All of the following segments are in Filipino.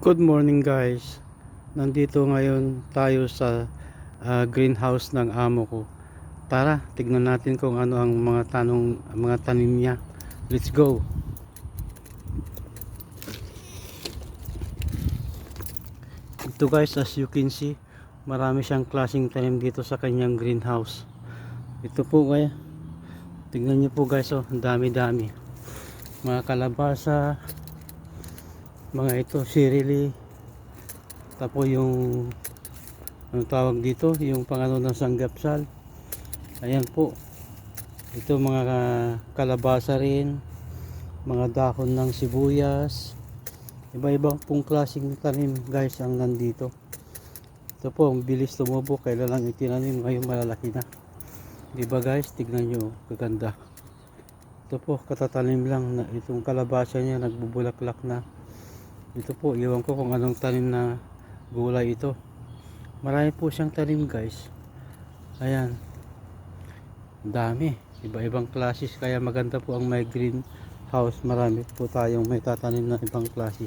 Good morning guys. Nandito ngayon tayo sa ah, greenhouse ng amo ko. Tara, tignan natin kung ano ang mga tanong mga tanim niya. Let's go. Ito guys, as you can see, marami siyang klaseng tanim dito sa kanyang greenhouse. Ito po kaya. Tignan niyo po guys, oh, dami-dami. Mga kalabasa, mga ito sirili tapos yung ang tawag dito? Yung pangano ng sanggapsal. Ayan po. Ito mga ka- kalabasa rin. Mga dahon ng sibuyas. Iba-ibang pong klaseng tanim guys ang nandito. Ito po ang bilis tumubo. Kailan lang itinanim ngayon malalaki na. Di ba guys tignan nyo kaganda. Ito po katatanim lang na itong kalabasa niya nagbubulaklak na ito po, iwan ko kung anong tanim na gulay ito. Marami po siyang tanim guys. Ayan. Dami. Iba-ibang klases. Kaya maganda po ang may green house. Marami po tayong may tatanim na ibang klase.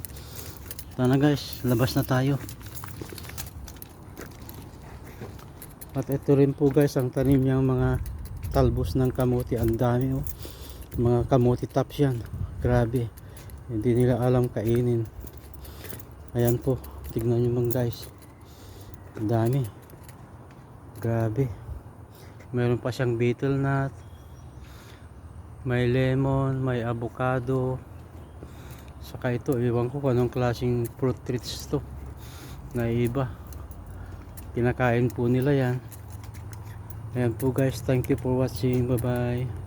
Tana guys, labas na tayo. At ito rin po guys ang tanim niyang mga talbos ng kamuti. Ang dami oh. Mga kamuti tops yan. Grabe. Hindi nila alam kainin. Ayan po, tignan nyo mga guys. Dami. Grabe. Meron pa siyang beetle nut. May lemon, may avocado. Saka ito, iwan ko kung anong klaseng fruit treats to. Na iba. Kinakain po nila yan. Ayan po guys, thank you for watching. Bye bye.